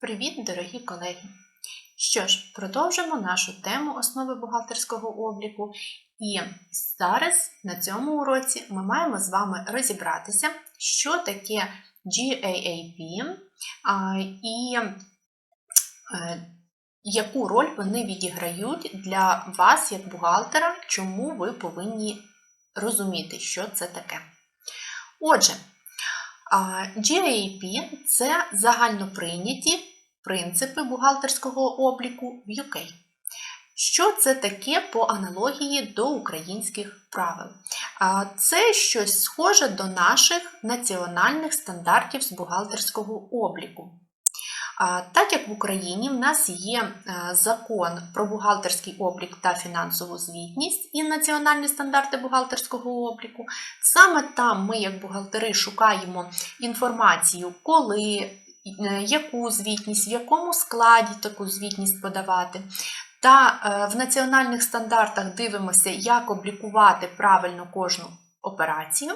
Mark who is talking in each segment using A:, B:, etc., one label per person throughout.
A: Привіт, дорогі колеги! Що ж, продовжимо нашу тему основи бухгалтерського обліку. І зараз на цьому уроці ми маємо з вами розібратися, що таке GAAP і е, яку роль вони відіграють для вас як бухгалтера, чому ви повинні розуміти, що це таке. Отже, GAAP – це загальноприйняті принципи бухгалтерського обліку в UK. Що це таке по аналогії до українських правил? Це щось схоже до наших національних стандартів з бухгалтерського обліку. Так як в Україні в нас є е, закон про бухгалтерський облік та фінансову звітність і національні стандарти бухгалтерського обліку, саме там ми, як бухгалтери, шукаємо інформацію, коли, е, яку звітність, в якому складі таку звітність подавати. Та е, в національних стандартах дивимося, як облікувати правильно кожну операцію.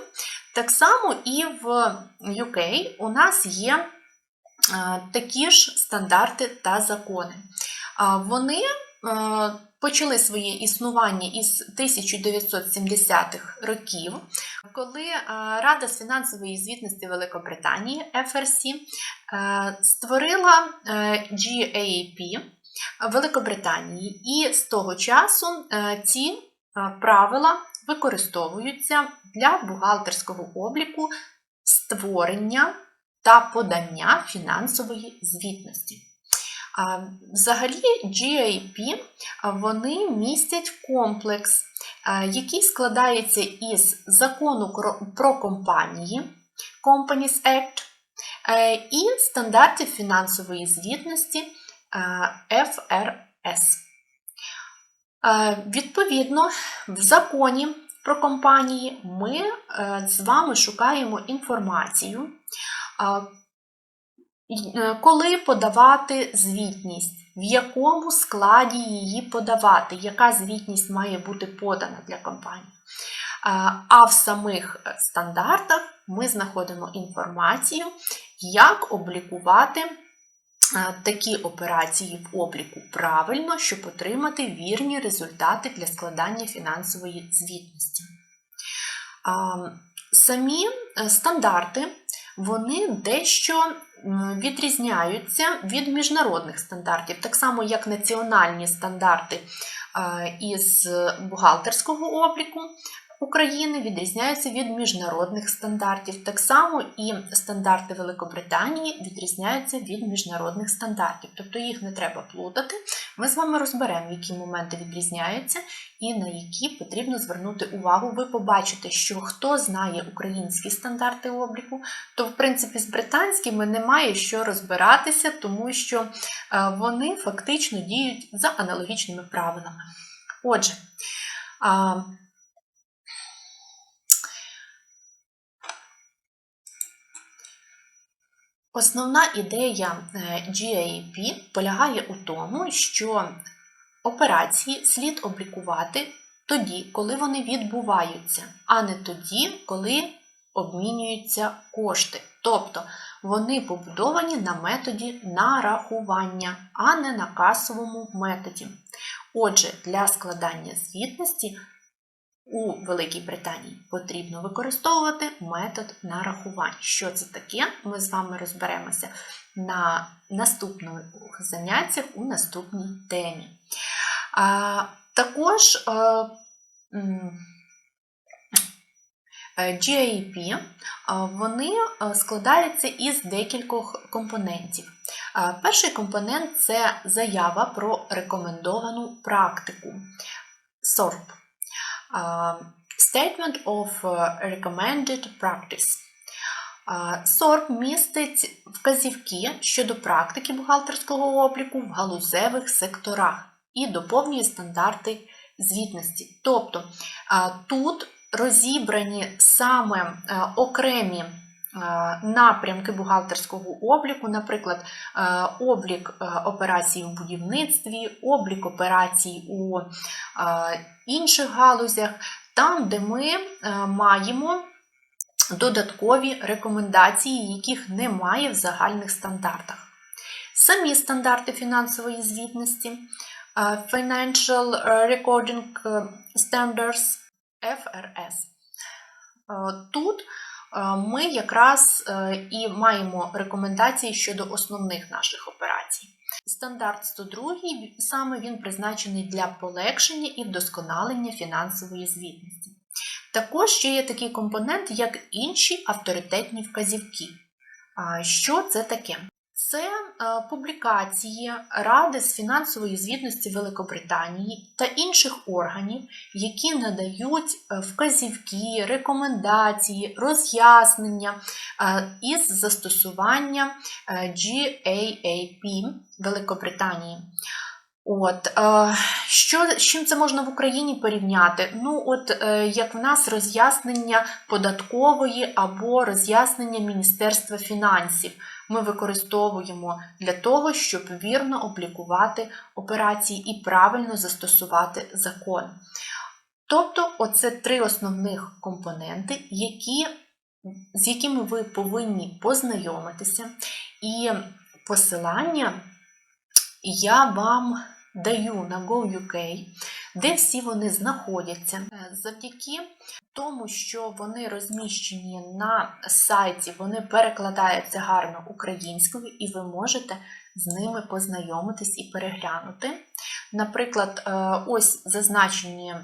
A: Так само і в UK у нас є такі ж стандарти та закони. Вони е, почали своє існування із 1970-х років, коли е, Рада з фінансової звітності Великобританії FRC е, створила е, GAAP Великобританії, і з того часу е, ці е, правила використовуються для бухгалтерського обліку створення та подання фінансової звітності. Взагалі, GAP вони містять комплекс, який складається із закону про компанії Companies Act е, і стандартів фінансової звітності FRS. Відповідно, в законі про компанії ми е, з вами шукаємо інформацію, коли подавати звітність, в якому складі її подавати, яка звітність має бути подана для компанії. А, в самих е, стандартах ми знаходимо інформацію, як облікувати е, такі операції в обліку правильно, щоб отримати вірні результати для складання фінансової звітності. Самі е, стандарти вони дещо відрізняються від міжнародних стандартів, так само як національні стандарти із бухгалтерського обліку України відрізняються від міжнародних стандартів. Так само і стандарти Великобританії відрізняються від міжнародних стандартів. Тобто їх не треба плутати. Ми з вами розберемо, які моменти відрізняються і на які потрібно звернути увагу. Ви побачите, що хто знає українські стандарти обліку, то в принципі з британськими немає що розбиратися, тому що е, вони фактично діють за аналогічними правилами. Отже, Основна ідея е, GAP полягає у тому, що операції слід облікувати тоді, коли вони відбуваються, а не тоді, коли обмінюються кошти. Тобто вони побудовані на методі нарахування, а не на касовому методі. Отже, для складання звітності у Великій Британії потрібно використовувати метод нарахувань. Що це таке? Ми з вами розберемося на наступних заняттях у наступній темі. А, також е, е, GAP е, вони складаються із декількох компонентів. Перший компонент це заява про рекомендовану практику SORP. Uh, Statement of uh, Recommended Practice. SORP містить вказівки щодо практики бухгалтерського обліку в галузевих секторах і доповнює стандарти звітності. Тобто тут розібрані саме окремі напрямки бухгалтерського обліку, наприклад, uh, облік uh, операцій у будівництві, облік операцій у інших галузях, там, де ми е, маємо додаткові рекомендації, яких немає в загальних стандартах. самі стандарти фінансової звітності, е, Financial Recording Standards FRS. Е, Тут е, ми якраз е, і маємо рекомендації щодо основних наших операцій. Стандарт 102 саме він призначений для полегшення і вдосконалення фінансової звітності. Також ще є такий компонент, як інші авторитетні вказівки. Що це таке? Це е, публікації Ради з фінансової звітності Великобританії та інших органів, які надають е, вказівки, рекомендації, роз'яснення е, із застосування GAAP Великобританії. От, що, з чим це можна в Україні порівняти? Ну, от як в нас роз'яснення податкової або роз'яснення Міністерства фінансів ми використовуємо для того, щоб вірно облікувати операції і правильно застосувати закон. Тобто, оце три основних компоненти, які, з якими ви повинні познайомитися, і посилання я вам даю на GoUK, де всі вони знаходяться. Е, Завдяки тому, що вони розміщені на сайті, вони перекладаються гарно українською, і ви можете з ними познайомитись і переглянути. Наприклад, е, ось зазначені е,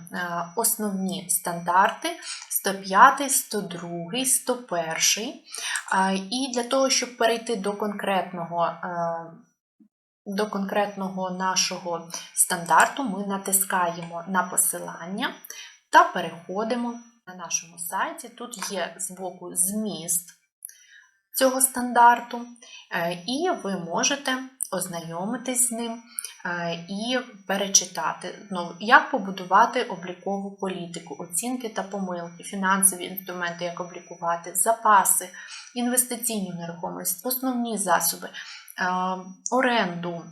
A: основні стандарти 105, 102, 101. І для того, щоб перейти до конкретного до конкретного нашого стандарту ми натискаємо на посилання та переходимо на нашому сайті. Тут є збоку зміст цього стандарту, е, і ви можете ознайомитись з ним е, і перечитати, ну, як побудувати облікову політику, оцінки та помилки, фінансові інструменти, як облікувати, запаси, інвестиційну нерухомість, основні засоби, е, оренду.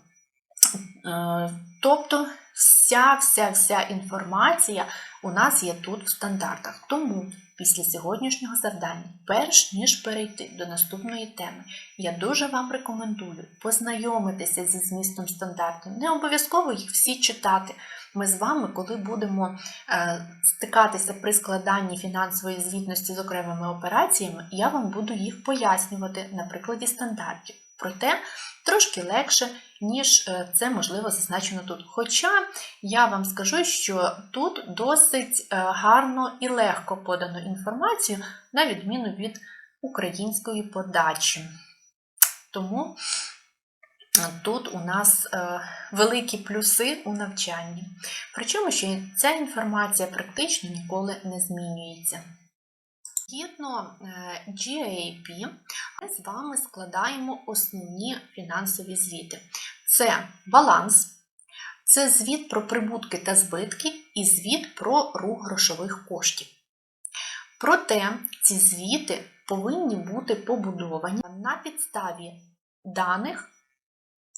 A: Тобто вся вся вся інформація у нас є тут в стандартах. Тому після сьогоднішнього завдання, перш ніж перейти до наступної теми, я дуже вам рекомендую познайомитися зі змістом стандартів. Не обов'язково їх всі читати. Ми з вами, коли будемо е, стикатися при складанні фінансової звітності з окремими операціями, я вам буду їх пояснювати на прикладі стандартів. Проте трошки легше, ніж е, це можливо зазначено тут. Хоча я вам скажу, що тут досить е, гарно і легко подано інформацію, на відміну від української подачі. Тому е, тут у нас великі плюси у навчанні. Причому, що ця інформація практично ніколи не змінюється. Згідно GAP, ми з вами складаємо основні фінансові звіти. Це баланс, це звіт про прибутки та збитки і звіт про рух грошових коштів. Проте ці звіти повинні бути побудовані на підставі даних,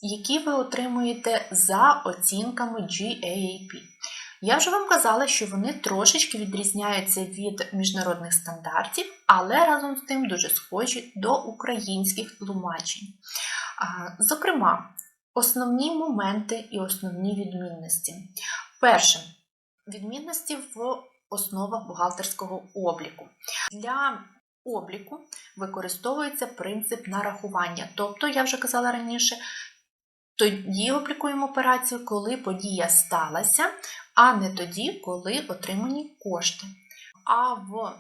A: які ви отримуєте за оцінками GAAP. Я вже вам казала, що вони трошечки відрізняються від міжнародних стандартів, але разом з тим дуже схожі до українських тлумачень. Зокрема, основні моменти і основні відмінності. Перше, відмінності в основах бухгалтерського обліку. Для обліку використовується принцип нарахування. Тобто, я вже казала раніше, тоді облікуємо операцію, коли подія сталася, а не тоді, коли отримані кошти. А в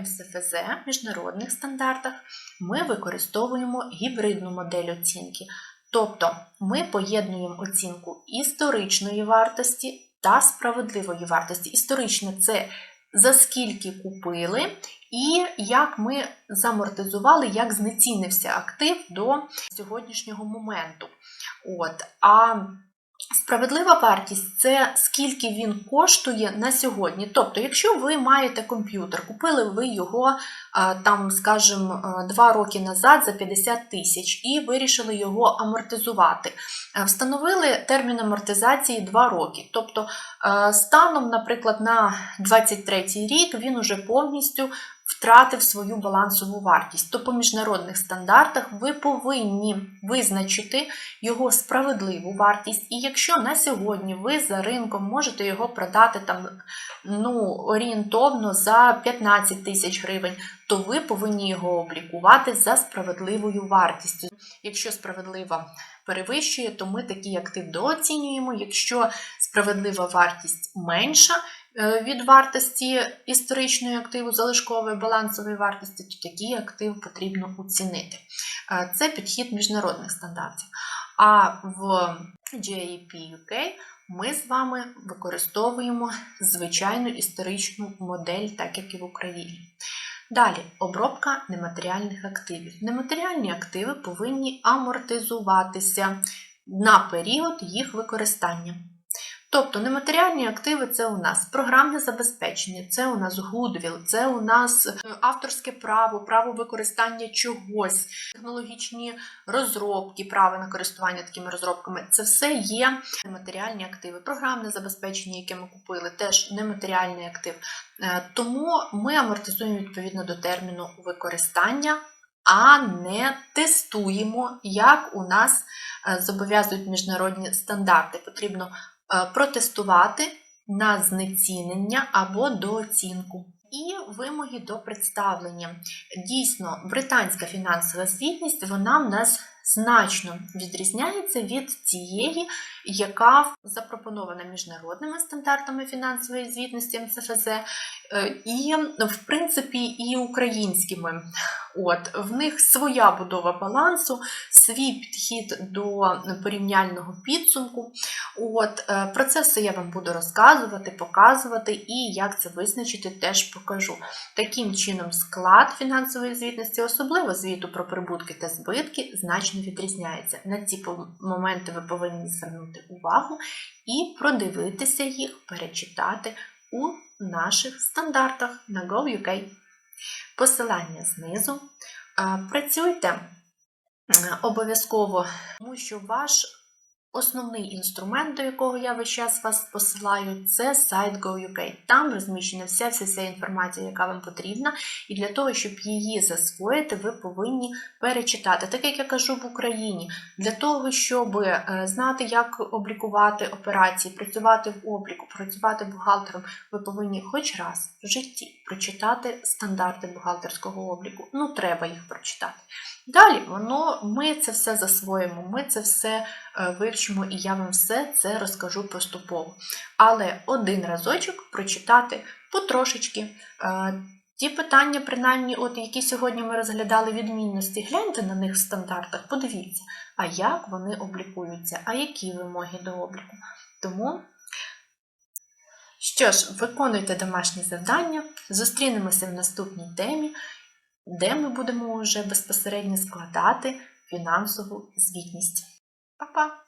A: МСФЗ міжнародних стандартах ми використовуємо гібридну модель оцінки. Тобто ми поєднуємо оцінку історичної вартості та справедливої вартості. Історична це за скільки купили, і як ми замортизували, як знецінився актив до сьогоднішнього моменту. От, А Справедлива вартість це скільки він коштує на сьогодні. Тобто, якщо ви маєте комп'ютер, купили ви його, там, скажімо, два роки назад за 50 тисяч і вирішили його амортизувати. Встановили термін амортизації 2 роки. Тобто, станом, наприклад, на 23 рік він уже повністю втратив свою балансову вартість. То по міжнародних стандартах ви повинні визначити його справедливу вартість. І якщо на сьогодні ви за ринком можете його продати там ну, орієнтовно за 15 тисяч гривень, то ви повинні його облікувати за справедливою вартістю. Якщо справедлива перевищує, то ми такий актив дооцінюємо. Якщо справедлива вартість менша від вартості історичної активу, залишкової балансової вартості, то такий актив потрібно оцінити. Е, Це підхід міжнародних стандартів. А в GAP UK ми з вами використовуємо звичайну історичну модель, так як і в Україні. Далі обробка нематеріальних активів. Нематеріальні активи повинні амортизуватися на період їх використання. Тобто нематеріальні активи це у нас програмне забезпечення, це у нас goodwill, це у нас е, авторське право, право використання чогось, технологічні розробки, право на користування такими розробками. Це все є нематеріальні активи. Програмне забезпечення, яке ми купили, теж нематеріальний актив. Е, Тому ми амортизуємо відповідно до терміну використання, а не тестуємо, як у нас е, зобов'язують міжнародні стандарти. Потрібно протестувати на знецінення або дооцінку. І вимоги до представлення. Дійсно, британська фінансова звітність вона в нас значно відрізняється від тієї, яка запропонована міжнародними стандартами фінансової звітності МЦФЗ, е, і, в принципі, і українськими. От, в них своя будова балансу, свій підхід до порівняльного підсумку. От, е, про це все я вам буду розказувати, показувати, і як це визначити, теж покажу. Таким чином, склад фінансової звітності, особливо звіту про прибутки та збитки, значно відрізняється. На ці моменти ви повинні звернути увагу і продивитися їх, перечитати у наших стандартах на GoUK. Посилання знизу. Працюйте е, обов'язково, тому що ваш основний інструмент, до якого я весь час вас посилаю, це сайт GoUK. Там розміщена вся, вся, вся інформація, яка вам потрібна, і для того, щоб її засвоїти, ви повинні перечитати. Так як я кажу в Україні, для того, щоб е, знати, як облікувати операції, працювати в обліку, працювати бухгалтером, ви повинні хоч раз в житті прочитати стандарти бухгалтерського обліку. Ну, треба їх прочитати. Далі воно, ми це все засвоїмо, ми це все е, вивчимо, і я вам все це розкажу поступово. Але один разочок прочитати потрошечки. Е, Ті питання, принаймні, от які сьогодні ми розглядали відмінності, гляньте на них в стандартах, подивіться, а як вони облікуються, а які вимоги до обліку. Тому, що ж, виконуйте домашні завдання, зустрінемося в наступній темі, де ми будемо вже безпосередньо складати фінансову звітність. Па-па!